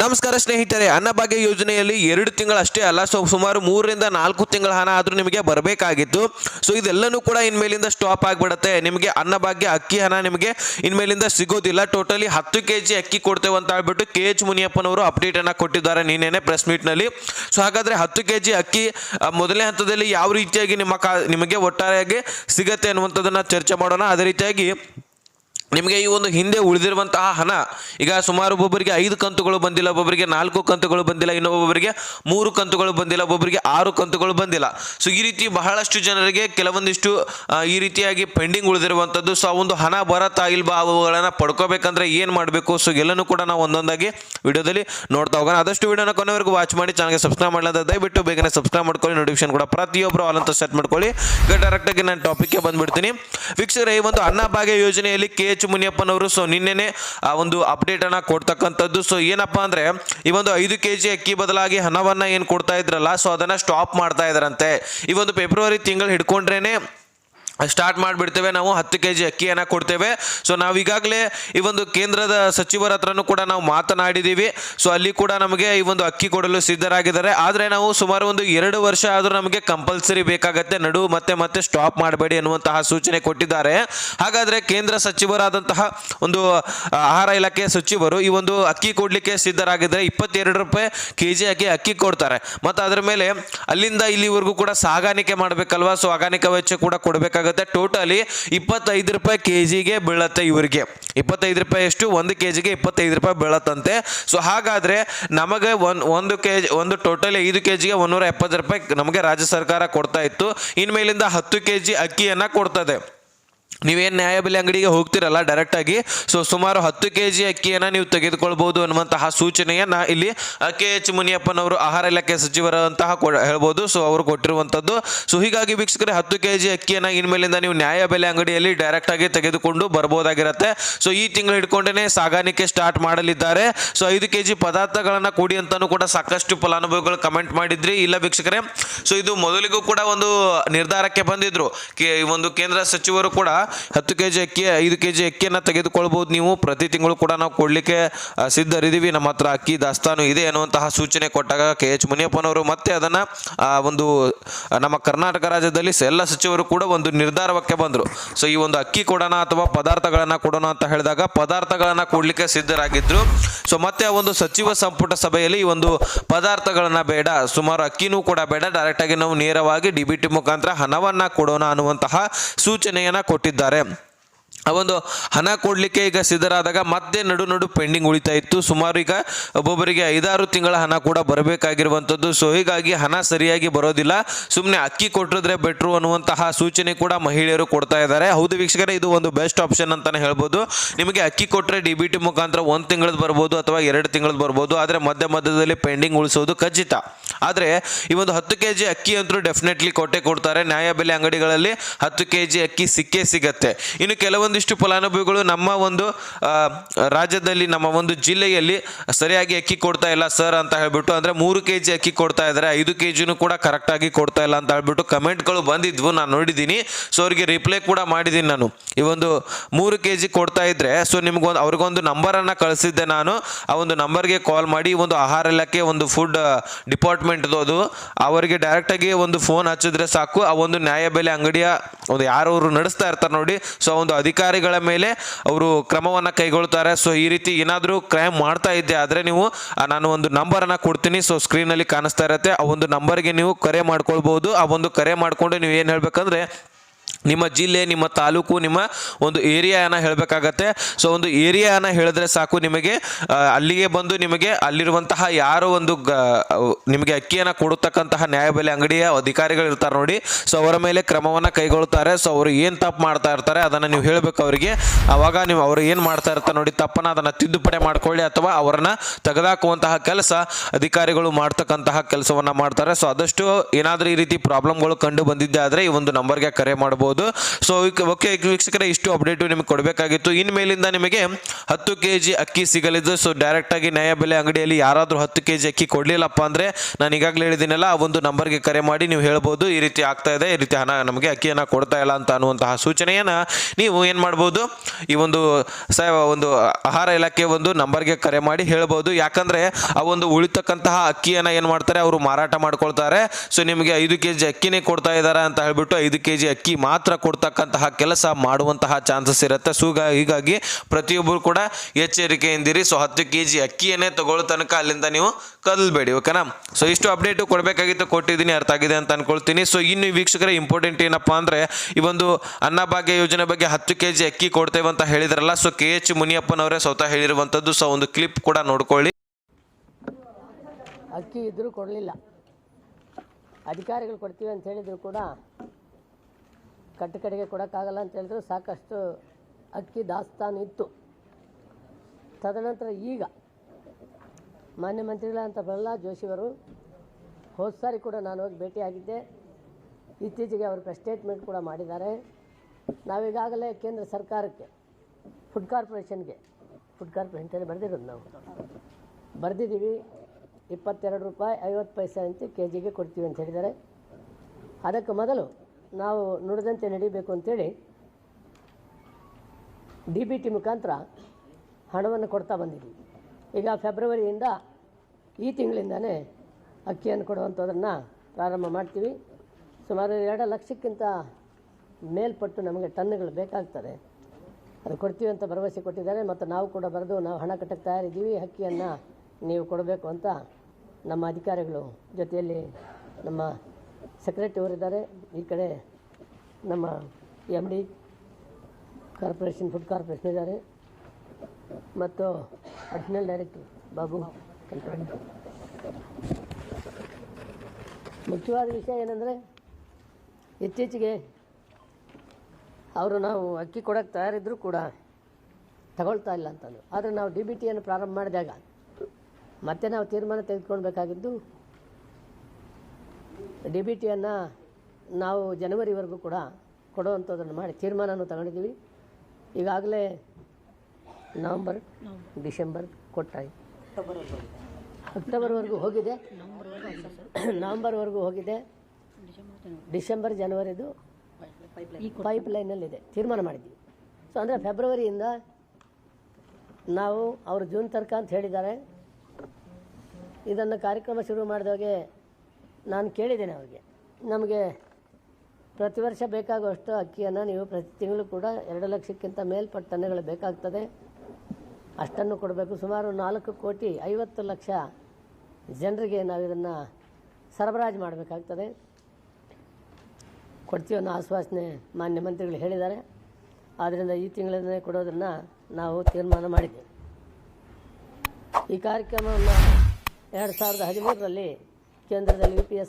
ನಮಸ್ಕಾರ ಸ್ನೇಹಿತರೆ, ಅನ್ನಭಾಗ್ಯ ಯೋಜನೆಯಲ್ಲಿ ಎರಡು ತಿಂಗಳಷ್ಟೇ ಅಲ್ಲ, ಸೊ ಸುಮಾರು ಮೂರರಿಂದ ನಾಲ್ಕು ತಿಂಗಳ ಹಣ ಆದರೂ ನಿಮಗೆ ಬರಬೇಕಾಗಿತ್ತು. ಸೊ ಇದೆಲ್ಲನೂ ಕೂಡ ಇನ್ಮೇಲಿಂದ ಸ್ಟಾಪ್ ಆಗಿಬಿಡುತ್ತೆ. ನಿಮಗೆ ಅನ್ನಭಾಗ್ಯ ಅಕ್ಕಿ ಹಣ ನಿಮಗೆ ಇನ್ಮೇಲಿಂದ ಸಿಗೋದಿಲ್ಲ. ಟೋಟಲಿ ಹತ್ತು ಕೆ ಜಿ ಅಕ್ಕಿ ಕೊಡ್ತೇವೆ ಅಂತ ಹೇಳ್ಬಿಟ್ಟು ಕೆ ಎಚ್ ಮುನಿಯಪ್ಪನವರು ಅಪ್ಡೇಟನ್ನು ಕೊಟ್ಟಿದ್ದಾರೆ ನಿನ್ನೆನೆ ಪ್ರೆಸ್ ಮೀಟ್ನಲ್ಲಿ ಸೊ ಹಾಗಾದರೆ ಹತ್ತು ಕೆ ಜಿ ಅಕ್ಕಿ ಮೊದಲನೇ ಹಂತದಲ್ಲಿ ಯಾವ ರೀತಿಯಾಗಿ ನಿಮ್ಮ ನಿಮಗೆ ಒಟ್ಟಾರೆಯಾಗಿ ಸಿಗತ್ತೆ ಅನ್ನುವಂಥದ್ದನ್ನು ಚರ್ಚೆ ಮಾಡೋಣ. ಅದೇ ರೀತಿಯಾಗಿ ನಿಮಗೆ ಈ ಒಂದು ಹಿಂದೆ ಉಳಿದಿರುವಂತಹ ಹಣ, ಈಗ ಸುಮಾರು ಒಬ್ಬೊಬ್ಬರಿಗೆ ಐದು ಕಂತುಗಳು ಬಂದಿಲ್ಲ, ಒಬ್ಬೊಬ್ಬರಿಗೆ ನಾಲ್ಕು ಕಂತುಗಳು ಬಂದಿಲ್ಲ, ಇನ್ನೊಬ್ಬೊಬ್ಬರಿಗೆ ಮೂರು ಕಂತುಗಳು ಬಂದಿಲ್ಲ, ಒಬ್ಬೊಬ್ಬರಿಗೆ ಆರು ಕಂತುಗಳು ಬಂದಿಲ್ಲ. ಸೊ ಈ ರೀತಿ ಬಹಳಷ್ಟು ಜನರಿಗೆ ಕೆಲವೊಂದಿಷ್ಟು ಈ ರೀತಿಯಾಗಿ ಪೆಂಡಿಂಗ್ ಉಳಿದಿರುವಂಥದ್ದು ಸೊ ಆ ಒಂದು ಹಣ ಬರತ್ತಾ ಇಲ್ವಾ, ಅವುಗಳನ್ನು ಪಡ್ಕೋಬೇಕಂದ್ರೆ ಏನು ಮಾಡಬೇಕು? ಸೊ ಎಲ್ಲನೂ ಕೂಡ ನಾವು ಒಂದೊಂದಾಗಿ ವಿಡಿಯೋದಲ್ಲಿ ನೋಡ್ತಾ ಹೋಗೋಣ. ಆದಷ್ಟು ವಿಡಿಯೋನ ಕೊನೆವರೆಗೂ ವಾಚ್ ಮಾಡಿ ಚಾನಲ್ಗೆ ಸಬ್ಸ್ಕ್ರೈಬ್ ಮಾಡಲಾದ ದಯವಿಟ್ಟು ಬೇಗನೆ ಸಬ್ಸ್ಕ್ರೈಬ್ ಮಾಡ್ಕೊಳ್ಳಿ ನೋಟಿಫಿಕೇಶನ್ ಕೂಡ ಪ್ರತಿಯೊಬ್ಬರು ಆಲ್ ಸೆಟ್ ಮಾಡ್ಕೊಳ್ಳಿ. ಈಗ ಡೈರೆಕ್ಟಾಗಿ ನಾನು ಟಾಪಿಕ್ಗೆ ಬಂದ್ಬಿಡ್ತೀನಿ. ವೀಕ್ಷಕರ, ಈ ಒಂದು ಅನ್ನಭಾಗ್ಯ ಯೋಜನೆಯಲ್ಲಿ ಕೆ ಎಚ್ ಮುನಿಯಪ್ಪನವರು. ಸೊ ನಿನ್ನೆ ಆ ಒಂದು ಅಪ್ಡೇಟನ್ನು ಕೊಡ್ತಕ್ಕಂಥದ್ದು. ಸೊ ಏನಪ್ಪ ಅಂದರೆ, ಈ ಒಂದು ಐದು ಕೆ ಜಿ ಅಕ್ಕಿ ಬದಲಾಗಿ ಹಣವನ್ನು ಏನು ಕೊಡ್ತಾ ಇದ್ರಲ್ಲ ಸೊ ಅದನ್ನು ಸ್ಟಾಪ್ ಮಾಡ್ತಾ ಇದ್ದಾರಂತೆ ಈ ಒಂದು ಫೆಬ್ರವರಿ ತಿಂಗಳು ಹಿಡ್ಕೊಂಡ್ರೇನೆ ಸ್ಟಾರ್ಟ್ ಮಾಡಿಬಿಡ್ತೇವೆ ನಾವು ಹತ್ತು ಕೆ ಜಿ ಅಕ್ಕಿಯನ್ನು ಕೊಡ್ತೇವೆ. ಸೊ ನಾವು ಈಗಾಗಲೇ ಈ ಒಂದು ಕೇಂದ್ರದ ಸಚಿವರ ಹತ್ರನೂ ಕೂಡ ನಾವು ಮಾತನಾಡಿದ್ದೀವಿ ಸೊ ಅಲ್ಲಿ ಕೂಡ ನಮಗೆ ಈ ಒಂದು ಅಕ್ಕಿ ಕೊಡಲು ಸಿದ್ಧರಾಗಿದ್ದಾರೆ. ಆದರೆ ನಾವು ಸುಮಾರು ಒಂದು ಎರಡು ವರ್ಷ ಆದರೂ ನಮಗೆ ಕಂಪಲ್ಸರಿ ಬೇಕಾಗತ್ತೆ. ನಡು ಮತ್ತೆ ಮತ್ತೆ ಸ್ಟಾಪ್ ಮಾಡಬೇಡಿ ಅನ್ನುವಂತಹ ಸೂಚನೆ ಕೊಟ್ಟಿದ್ದಾರೆ. ಹಾಗಾದರೆ ಕೇಂದ್ರ ಸಚಿವರಾದಂತಹ ಒಂದು ಆಹಾರ ಇಲಾಖೆ ಸಚಿವರು ಈ ಒಂದು ಅಕ್ಕಿ ಕೊಡಲಿಕ್ಕೆ ಸಿದ್ಧರಾಗಿದ್ದಾರೆ ಇಪ್ಪತ್ತೆರಡು ರೂಪಾಯಿ ಕೆ ಜಿ ಅಕ್ಕಿ ಅಕ್ಕಿ ಕೊಡ್ತಾರೆ. ಮತ್ತು ಅದರ ಮೇಲೆ ಅಲ್ಲಿಂದ ಇಲ್ಲಿವರೆಗೂ ಕೂಡ ಸಾಗಾಣಿಕೆ ಮಾಡಬೇಕಲ್ವಾ? ಸೊ ಸಾಗಾಣಿಕೆ ವೆಚ್ಚ ಕೂಡ ಕೊಡಬೇಕಾಗುತ್ತೆ. ಟೋಟಲಿ ಇಪ್ಪತ್ತೈದು ರೂಪಾಯಿ ಕೆ ಜಿಗೆ ಬೀಳತ್ತೆ ಇವರಿಗೆ. ಇಪ್ಪತ್ತೈದು ರೂಪಾಯಿ ಎಷ್ಟು? ಒಂದು ಕೆ ಜಿಗೆ ಇಪ್ಪತ್ತೈದು ರೂಪಾಯಿ ಬೀಳತ್ತಂತೆ. ಸೊ ಹಾಗಾದರೆ ನಮಗೆ ಒಂದು ಒಂದು ಕೆ ಜಿ ಒಂದು ಟೋಟಲಿ ಐದು ಕೆ ಜಿಗೆ ಒಂದೂರ ಎಪ್ಪತ್ತು ರೂಪಾಯಿ ನಮಗೆ ರಾಜ್ಯ ಸರ್ಕಾರ ಕೊಡ್ತಾ ಇತ್ತು. ಇನ್ಮೇಲಿಂದ ಹತ್ತು ಕೆ ಜಿ ಅಕ್ಕಿಯನ್ನು ಕೊಡ್ತದೆ. ನೀವೇನು ನ್ಯಾಯಬೆಲೆ ಅಂಗಡಿಗೆ ಹೋಗ್ತಿರಲ್ಲ ಡೈರೆಕ್ಟಾಗಿ ಸೊ ಸುಮಾರು ಹತ್ತು ಕೆ ಜಿ ಅಕ್ಕಿಯನ್ನು ನೀವು ತೆಗೆದುಕೊಳ್ಬೋದು ಅನ್ನುವಂತಹ ಸೂಚನೆಯನ್ನು ಇಲ್ಲಿ ಕೆ ಎಚ್ ಮುನಿಯಪ್ಪನವರು ಆಹಾರ ಇಲಾಖೆ ಸಚಿವರಂತಹ ಹೇಳ್ಬೋದು. ಸೊ ಅವರು ಕೊಟ್ಟಿರುವಂಥದ್ದು ಸೊ ಹೀಗಾಗಿ ವೀಕ್ಷಕರೇ, ಹತ್ತು ಕೆ ಜಿ ಅಕ್ಕಿಯನ್ನು ಇನ್ಮೇಲಿಂದ ನೀವು ನ್ಯಾಯಬೆಲೆ ಅಂಗಡಿಯಲ್ಲಿ ಡೈರೆಕ್ಟಾಗಿ ತೆಗೆದುಕೊಂಡು ಬರ್ಬೋದಾಗಿರುತ್ತೆ. ಸೊ ಈ ತಿಂಗಳು ಹಿಡ್ಕೊಂಡೇ ಸಾಗಾಣಿಕೆ ಸ್ಟಾರ್ಟ್ ಮಾಡಲಿದ್ದಾರೆ. ಸೊ ಐದು ಕೆ ಜಿ ಪದಾರ್ಥಗಳನ್ನು ಕೊಡಿ ಅಂತಲೂ ಕೂಡ ಸಾಕಷ್ಟು ಫಲಾನುಭವಿಗಳು ಕಮೆಂಟ್ ಮಾಡಿದ್ರಿ. ಇಲ್ಲ ವೀಕ್ಷಕರೇ ಸೊ ಇದು ಮೊದಲಿಗೂ ಕೂಡ ಒಂದು ನಿರ್ಧಾರಕ್ಕೆ ಬಂದಿದ್ರು. ಒಂದು ಕೇಂದ್ರ ಸಚಿವರು ಕೂಡ ಹತ್ತು ಕೆ ಜಿ ಅಕ್ಕಿ, ಐದು ಕೆ ಜಿ ಅಕ್ಕಿಯನ್ನು ತೆಗೆದುಕೊಳ್ಬೋದು ನೀವು. ಪ್ರತಿ ತಿಂಗಳು ಕೂಡ ನಾವು ಕೊಡಲಿಕ್ಕೆ ಸಿದ್ಧರಿದ್ದೀವಿ. ನಮ್ಮ ಹತ್ರ ಅಕ್ಕಿ, ದಾಸ್ತಾನು ಇದೆ ಅನ್ನುವಂತಹ ಸೂಚನೆ ಕೊಟ್ಟಾಗ ಕೆ. ಎಚ್. ಮುನಿಯಪ್ಪನವರು ಮತ್ತೆ ಅದನ್ನು ಒಂದು ನಮ್ಮ ಕರ್ನಾಟಕ ರಾಜ್ಯದಲ್ಲಿ ಎಲ್ಲ ಸಚಿವರು ಕೂಡ ಒಂದು ನಿರ್ಧಾರಕ್ಕೆ ಬಂದರು. ಸೊ ಈ ಒಂದು ಅಕ್ಕಿ ಕೊಡೋಣ ಅಥವಾ ಪದಾರ್ಥಗಳನ್ನು ಕೊಡೋಣ ಅಂತ ಹೇಳಿದಾಗ ಪದಾರ್ಥಗಳನ್ನು ಕೊಡಲಿಕ್ಕೆ ಸಿದ್ಧರಾಗಿದ್ದರು ಸೊ ಮತ್ತೆ ಒಂದು ಸಚಿವ ಸಂಪುಟ ಸಭೆಯಲ್ಲಿ ಈ ಒಂದು ಪದಾರ್ಥಗಳನ್ನು ಬೇಡ, ಸುಮಾರು ಅಕ್ಕಿನೂ ಕೂಡ ಬೇಡ ಡೈರೆಕ್ಟಾಗಿ ನಾವು ನೇರವಾಗಿ ಡಿ ಬಿ ಮುಖಾಂತರ ಹಣವನ್ನ ಕೊಡೋಣ ಅನ್ನುವಂತಹ ಸೂಚನೆಯನ್ನ ಕೊಟ್ಟಿದ್ದಾರೆ. ಆ ಒಂದು ಹಣ ಕೊಡಲಿಕ್ಕೆ ಈಗ ಸಿದ್ಧರಾದಾಗ ಮತ್ತೆ ನಡು ನಡು ಪೆಂಡಿಂಗ್ ಉಳಿತಾ ಇತ್ತು. ಸುಮಾರು ಈಗ ಒಬ್ಬೊಬ್ಬರಿಗೆ ಐದಾರು ತಿಂಗಳ ಹಣ ಕೂಡ ಬರಬೇಕಾಗಿರುವಂಥದ್ದು. ಸೊ ಹೀಗಾಗಿ ಹಣ ಸರಿಯಾಗಿ ಬರೋದಿಲ್ಲ. ಸುಮ್ಮನೆ ಅಕ್ಕಿ ಕೊಟ್ಟಿದ್ರೆ ಬೆಟ್ರು ಅನ್ನುವಂತಹ ಸೂಚನೆ ಕೂಡ ಮಹಿಳೆಯರು ಕೊಡ್ತಾ ಇದ್ದಾರೆ. ಹೌದು ವೀಕ್ಷಕರೇ, ಇದು ಒಂದು ಬೆಸ್ಟ್ ಆಪ್ಷನ್ ಅಂತಲೇ ಹೇಳ್ಬೋದು. ನಿಮಗೆ ಅಕ್ಕಿ ಕೊಟ್ಟರೆ ಡಿ ಬಿ ಟಿ ಮುಖಾಂತರ ಒಂದು ತಿಂಗಳದ್ದು ಬರ್ಬೋದು ಅಥವಾ ಎರಡು ತಿಂಗಳದ್ದು ಬರ್ಬೋದು. ಆದರೆ ಮಧ್ಯ ಮಧ್ಯದಲ್ಲಿ ಪೆಂಡಿಂಗ್ ಉಳಿಸೋದು ಖಚಿತ. ಆದರೆ ಈ ಒಂದು ಹತ್ತು ಕೆ ಜಿ ಅಕ್ಕಿ ಅಂತೂ ಡೆಫಿನೆಟ್ಲಿ ಕೊಟ್ಟೆ ಕೊಡ್ತಾರೆ. ನ್ಯಾಯಬೆಲೆ ಅಂಗಡಿಗಳಲ್ಲಿ ಹತ್ತು ಕೆ ಜಿ ಅಕ್ಕಿ ಸಿಕ್ಕೇ ಸಿಗತ್ತೆ. ಇನ್ನು ಕೆಲವೊಂದಿಷ್ಟು ಫಲಾನುಭವಿಗಳು ನಮ್ಮ ಒಂದು ರಾಜ್ಯದಲ್ಲಿ, ನಮ್ಮ ಒಂದು ಜಿಲ್ಲೆಯಲ್ಲಿ ಸರಿಯಾಗಿ ಅಕ್ಕಿ ಕೊಡ್ತಾ ಇಲ್ಲ ಸರ್ ಅಂತ ಹೇಳ್ಬಿಟ್ಟು, ಅಂದರೆ ಮೂರು ಕೆ ಜಿ ಅಕ್ಕಿ ಕೊಡ್ತಾ ಇದ್ದಾರೆ, ಐದು ಕೆ ಜಿನೂ ಕೂಡ ಕರೆಕ್ಟಾಗಿ ಕೊಡ್ತಾ ಇಲ್ಲ ಅಂತ ಹೇಳ್ಬಿಟ್ಟು ಕಮೆಂಟ್ಗಳು ಬಂದಿದ್ವು, ನಾನು ನೋಡಿದ್ದೀನಿ. ಸೊ ಅವರಿಗೆ ರಿಪ್ಲೈ ಕೂಡ ಮಾಡಿದ್ದೀನಿ ನಾನು. ಈ ಒಂದು ಮೂರು ಕೆ ಜಿ ಕೊಡ್ತಾ ಇದ್ರೆ ಸೊ ನಿಮ್ಗೊಂದು ಅವ್ರಿಗೊಂದು ನಂಬರನ್ನು ಕಳಿಸಿದ್ದೆ ನಾನು. ಆ ಒಂದು ನಂಬರ್ಗೆ ಕಾಲ್ ಮಾಡಿ ಒಂದು ಆಹಾರ ಇಲಾಖೆ ಒಂದು ಫುಡ್ ಡಿಪಾರ್ಟ್ಮೆಂಟ್ದು ಅದು, ಅವರಿಗೆ ಡೈರೆಕ್ಟಾಗಿ ಒಂದು ಫೋನ್ ಹಚ್ಚಿದ್ರೆ ಸಾಕು. ಆ ಒಂದು ನ್ಯಾಯಬೆಲೆ ಅಂಗಡಿಯ ಒಂದು ಯಾರು ಅವರು ನಡೆಸ್ತಾ ಇರ್ತಾರೆ ನೋಡಿ ಸೊ ಒಂದು ಒಂದು ಅಧಿಕಾರಿಗಳ ಮೇಲೆ ಅವರು ಕ್ರಮವನ್ನು ಕೈಗೊಳ್ತಾರೆ. ಸೊ ಈ ರೀತಿ ಏನಾದರೂ ಕ್ರೈಮ್ ಮಾಡ್ತಾ ಇದ್ದೆ ಆದರೆ ನೀವು ನಾನು ಒಂದು ನಂಬರನ್ನು ಕೊಡ್ತೀನಿ. ಸೊ ಸ್ಕ್ರೀನಲ್ಲಿ ಕಾಣಿಸ್ತಾ ಇರುತ್ತೆ. ಆ ಒಂದು ನಂಬರ್ಗೆ ನೀವು ಕರೆ ಮಾಡ್ಕೊಳ್ಬೋದು. ಆ ಒಂದು ಕರೆ ಮಾಡಿಕೊಂಡು ನೀವು ಏನು ಹೇಳಬೇಕಂದ್ರೆ ನಿಮ್ಮ ಜಿಲ್ಲೆ, ನಿಮ್ಮ ತಾಲೂಕು, ನಿಮ್ಮ ಒಂದು ಏರಿಯಾನ ಹೇಳಬೇಕಾಗತ್ತೆ. ಸೊ ಒಂದು ಏರಿಯಾನ ಹೇಳಿದ್ರೆ ಸಾಕು ನಿಮಗೆ. ಅಲ್ಲಿಗೆ ಬಂದು ನಿಮಗೆ ಅಲ್ಲಿರುವಂತಹ ಯಾರು ಒಂದು ನಿಮಗೆ ಅಕ್ಕಿಯನ್ನು ಕೊಡತಕ್ಕಂತಹ ನ್ಯಾಯಬೆಲೆ ಅಂಗಡಿಯ ಅಧಿಕಾರಿಗಳು ಇರ್ತಾರೆ ನೋಡಿ. ಸೊ ಅವರ ಮೇಲೆ ಕ್ರಮವನ್ನು ಕೈಗೊಳ್ತಾರೆ. ಸೊ ಅವರು ಏನು ತಪ್ಪು ಮಾಡ್ತಾ ಇರ್ತಾರೆ ಅದನ್ನು ನೀವು ಹೇಳಬೇಕು ಅವರಿಗೆ. ಆವಾಗ ನೀವು ಅವರು ಏನು ಮಾಡ್ತಾ ಇರ್ತಾರೆ ನೋಡಿ, ತಪ್ಪನ್ನು ಅದನ್ನು ತಿದ್ದುಪಡಿ ಮಾಡಿಕೊಳ್ಳಿ ಅಥವಾ ಅವರನ್ನು ತೆಗೆದಾಕುವಂತಹ ಕೆಲಸ ಅಧಿಕಾರಿಗಳು ಮಾಡ್ತಕ್ಕಂತಹ ಕೆಲಸವನ್ನು ಮಾಡ್ತಾರೆ. ಸೊ ಆದಷ್ಟು ಏನಾದರೂ ಈ ರೀತಿ ಪ್ರಾಬ್ಲಮ್ಗಳು ಕಂಡು ಬಂದಿದ್ದೆ ಆದರೆ ಈ ಒಂದು ನಂಬರ್ಗೆ ಕರೆ ಮಾಡ್ಬೋದು. ಹೇಳ್ಬೋದು ಸೊ ಓಕೆ, ವೀಕ್ಷಕರೇ, ಇಷ್ಟು ಅಪ್ಡೇಟು ನಿಮಗೆ ಕೊಡಬೇಕಾಗಿತ್ತು. ಇನ್ಮೇಲಿಂದ ನಿಮಗೆ ಹತ್ತು ಕೆ ಜಿ ಅಕ್ಕಿ ಸಿಗಲಿದ್ದು ಸೊ ಡೈರೆಕ್ಟಾಗಿ ನ್ಯಾಯ ಬೆಲೆ ಅಂಗಡಿಯಲ್ಲಿ ಯಾರಾದರೂ ಹತ್ತು ಕೆ ಜಿ ಅಕ್ಕಿ ಕೊಡಲಿಲ್ಲಪ್ಪ ಅಂದರೆ ನಾನು ಈಗಾಗಲೇ ಹೇಳಿದ್ದೀನಲ್ಲ, ಆ ಒಂದು ನಂಬರ್ಗೆ ಕರೆ ಮಾಡಿ ನೀವು ಹೇಳ್ಬೋದು. ಈ ರೀತಿ ಆಗ್ತಾ ಇದೆ. ಈ ರೀತಿ ಹಣ ನಮಗೆ ಅಕ್ಕಿಯನ್ನು ಕೊಡ್ತಾ ಇಲ್ಲ ಅಂತ ಅನ್ನುವಂತಹ ಸೂಚನೆಯನ್ನು ನೀವು ಏನು ಮಾಡ್ಬೋದು? ಈ ಒಂದು, ಸ, ಒಂದು ಆಹಾರ ಇಲಾಖೆ ಒಂದು ನಂಬರ್ಗೆ ಕರೆ ಮಾಡಿ ಹೇಳ್ಬೋದು. ಯಾಕಂದರೆ ಆ ಒಂದು ಉಳಿತಕ್ಕಂತಹ ಅಕ್ಕಿಯನ್ನು ಏನು ಮಾಡ್ತಾರೆ? ಅವರು ಮಾರಾಟ ಮಾಡ್ಕೊಳ್ತಾರೆ. ಸೊ ನಿಮಗೆ ಐದು ಕೆ ಜಿ ಅಕ್ಕಿನೇ ಕೊಡ್ತಾ ಇದ್ದಾರೆ ಅಂತ ಹೇಳ್ಬಿಟ್ಟು ಐದು ಕೆ ಜಿ ಅಕ್ಕಿ ಮಾತ್ರ ಕೊಡ್ತಕ್ಕಂತಹ ಕೆಲಸ ಮಾಡುವಂತಹ ಚಾನ್ಸಸ್ ಇರುತ್ತೆ. ಸೊ ಹೀಗ- ಹೀಗಾಗಿ ಪ್ರತಿಯೊಬ್ಬರು ಕೂಡ ಎಚ್ಚರಿಕೆಯಿಂದಿರಿ. ಸೊ ಹತ್ತು ಕೆ ಜಿ ಅಕ್ಕಿಯನ್ನೇ ತಗೊಳ್ಳೋ ತನಕ ಅಲ್ಲಿಂದ ನೀವು ಕದಲ್ಬೇಡಿ ಓಕೆನಾ ಸೊ ಇಷ್ಟು ಅಪ್ಡೇಟು ಕೊಡಬೇಕಾಗಿತ್ತು, ಕೊಟ್ಟಿದ್ದೀನಿ, ಅರ್ಥ ಆಗಿದೆ ಅಂತ ಅನ್ಕೊಳ್ತೀನಿ. ಸೊ ಇನ್ನು ವೀಕ್ಷಕರ ಇಂಪಾರ್ಟೆಂಟ್ ಏನಪ್ಪ ಅಂದರೆ, ಈ ಒಂದು ಅನ್ನಭಾಗ್ಯ ಯೋಜನೆ ಬಗ್ಗೆ ಹತ್ತು ಕೆ ಜಿ ಅಕ್ಕಿ ಕೊಡ್ತೇವೆ ಅಂತ ಹೇಳಿದ್ರಲ್ಲ ಸೊ ಕೆ ಎಚ್ ಮುನಿಯಪ್ಪನವರೇ ಸ್ವತಃ ಹೇಳಿರುವಂಥದ್ದು ಸೊ ಒಂದು ಕ್ಲಿಪ್ ಕೂಡ ನೋಡ್ಕೊಳ್ಳಿ. ಅಕ್ಕಿ ಇದ್ದರೂ ಕೊಡಲಿಲ್ಲ. ಅಧಿಕಾರಿಗಳು ಕೊಡ್ತೀವಿ ಅಂತ ಹೇಳಿದ್ರು ಕೂಡ ಕಟ್ಟು ಕಡೆಗೆ ಕೊಡೋಕ್ಕಾಗಲ್ಲ ಅಂತ ಹೇಳಿದ್ರು ಸಾಕಷ್ಟು ಅಕ್ಕಿ ದಾಸ್ತಾನು ಇತ್ತು. ತದನಂತರ ಈಗ ಮಾನ್ಯ ಮಂತ್ರಿಗಳಂತ ಪ್ರಹ್ಲಾದ್ ಜೋಶಿಯವರು ಹೋದ ಸಾರಿ ಕೂಡ ನಾನು ಹೋಗಿ ಭೇಟಿಯಾಗಿದ್ದೆ. ಇತ್ತೀಚೆಗೆ ಅವರು ಸ್ಟೇಟ್ಮೆಂಟ್ ಕೂಡ ಮಾಡಿದ್ದಾರೆ. ನಾವೀಗಾಗಲೇ ಕೇಂದ್ರ ಸರ್ಕಾರಕ್ಕೆ ಫುಡ್ ಕಾರ್ಪೊರೇಷನ್ಗೆ ಫುಡ್ ಕಾರ್ಪೊರೇಷನ್ ಬರೆದಿರೋದು ನಾವು. ಬರೆದಿದ್ದೀವಿ. ಇಪ್ಪತ್ತೆರಡು ರೂಪಾಯಿ ಐವತ್ತು ಪೈಸೆ ಅಂತ ಕೆ ಜಿಗೆ ಕೊಡ್ತೀವಿ ಅಂತ ಹೇಳಿದ್ದಾರೆ. ಅದಕ್ಕೆ ಮೊದಲು ನಾವು ನುಡಿದಂತೆ ನಡೀಬೇಕು ಅಂತೇಳಿ ಡಿ ಬಿ ಟಿ ಮುಖಾಂತರ ಹಣವನ್ನು ಕೊಡ್ತಾ ಬಂದಿದ್ದೀವಿ ಈಗ ಫೆಬ್ರವರಿಯಿಂದ ಈ ತಿಂಗಳಿಂದನೇ ಅಕ್ಕಿಯನ್ನು ಕೊಡುವಂಥದ್ದನ್ನು ಪ್ರಾರಂಭ ಮಾಡ್ತೀವಿ. ಸುಮಾರು ಎರಡು ಲಕ್ಷಕ್ಕಿಂತ ಮೇಲ್ಪಟ್ಟು ನಮಗೆ ಟನ್ನುಗಳು ಬೇಕಾಗ್ತದೆ. ಅದು ಕೊಡ್ತೀವಿ ಅಂತ ಭರವಸೆ ಕೊಟ್ಟಿದ್ದಾರೆ. ಮತ್ತು ನಾವು ಕೂಡ ಬರೆದು ನಾವು ಹಣ ಕಟ್ಟಕ್ಕೆ ತಯಾರಿದ್ದೀವಿ. ಅಕ್ಕಿಯನ್ನು ನೀವು ಕೊಡಬೇಕು ಅಂತ ನಮ್ಮ ಅಧಿಕಾರಿಗಳು ಜೊತೆಯಲ್ಲಿ ನಮ್ಮ ಸೆಕ್ರೆಟರಿ ಅವರಿದ್ದಾರೆ ಈ ಕಡೆ ನಮ್ಮ M D corporation food corporation ಇದ್ದಾರೆ. ಮತ್ತು ಅಡಿಷನಲ್ ಡೈರೆಕ್ಟರ್ ಬಾಬು ಮುಖ್ಯವಾದ ವಿಷಯ ಏನಂದರೆ, ಇತ್ತೀಚೆಗೆ ಅವರು ನಾವು ಅಕ್ಕಿ ಕೊಡೋಕ್ಕೆ ತಯಾರಿದ್ದರೂ ಕೂಡ ತಗೊಳ್ತಾ ಇಲ್ಲ ಅಂತಂದು ಆದರೆ ನಾವು ಡಿ ಬಿ ಟಿಯನ್ನು ಪ್ರಾರಂಭ ಮಾಡಿದಾಗ ಮತ್ತೆ ನಾವು ತೀರ್ಮಾನ ತೆಗೆದುಕೊಳ್ಬೇಕಾಗಿದ್ದು ಡಿ ಬಿ ಟಿಯನ್ನು ನಾವು ಜನವರಿವರೆಗೂ ಕೂಡ ಕೊಡುವಂಥದ್ದನ್ನು ಮಾಡಿ ತೀರ್ಮಾನನೂ ತಗೊಂಡಿದ್ದೀವಿ. ಈಗಾಗಲೇ ನವಂಬರ್, ಡಿಸೆಂಬರ್ ಕೊಟ್ಟಾಯಿತು ಅಕ್ಟೋಬರ್ವರೆಗೂ ಹೋಗಿದೆ. ನವಂಬರ್ವರೆಗೂ ಹೋಗಿದೆ. ಡಿಸೆಂಬರ್, ಜನವರಿದು ಪೈಪ್ ಲೈನಲ್ಲಿದೆ. ತೀರ್ಮಾನ ಮಾಡಿದ್ದೀವಿ. ಸೊ ಅಂದರೆ ಫೆಬ್ರವರಿಯಿಂದ ನಾವು ಅವರು ಜೂನ್ ತನಕ ಅಂತ ಹೇಳಿದ್ದಾರೆ. ಇದನ್ನು ಕಾರ್ಯಕ್ರಮ ಶುರು ಮಾಡಿದಾಗೆ ನಾನು ಕೇಳಿದ್ದೇನೆ ಅವರಿಗೆ. ನಮಗೆ ಪ್ರತಿ ವರ್ಷ ಬೇಕಾಗುವಷ್ಟು ಅಕ್ಕಿಯನ್ನು ನೀವು ಪ್ರತಿ ತಿಂಗಳು ಕೂಡ ಎರಡು ಲಕ್ಷಕ್ಕಿಂತ ಮೇಲ್ಪಟ್ಟ ಟನ್ನುಗಳು ಬೇಕಾಗ್ತದೆ. ಅಷ್ಟನ್ನು ಕೊಡಬೇಕು. ಸುಮಾರು ನಾಲ್ಕು ಕೋಟಿ ಐವತ್ತು ಲಕ್ಷ ಜನರಿಗೆ ನಾವು ಇದನ್ನು ಸರಬರಾಜು ಮಾಡಬೇಕಾಗ್ತದೆ. ಕೊಡ್ತೀವಿ ಅನ್ನೋ ಆಶ್ವಾಸನೆ ಮಾನ್ಯ ಮಂತ್ರಿಗಳು ಹೇಳಿದ್ದಾರೆ. ಆದ್ದರಿಂದ ಈ ತಿಂಗಳಿಂದಲೇ ಕೊಡೋದನ್ನು ನಾವು ತೀರ್ಮಾನ ಮಾಡಿದ್ದೇವೆ. ಈ ಕಾರ್ಯಕ್ರಮವನ್ನು ಎರಡು ಸಾವಿರದ ಹದಿಮೂರರಲ್ಲಿ ಕೇಂದ್ರದಲ್ಲಿ ಯು ಪಿ ಎಸ್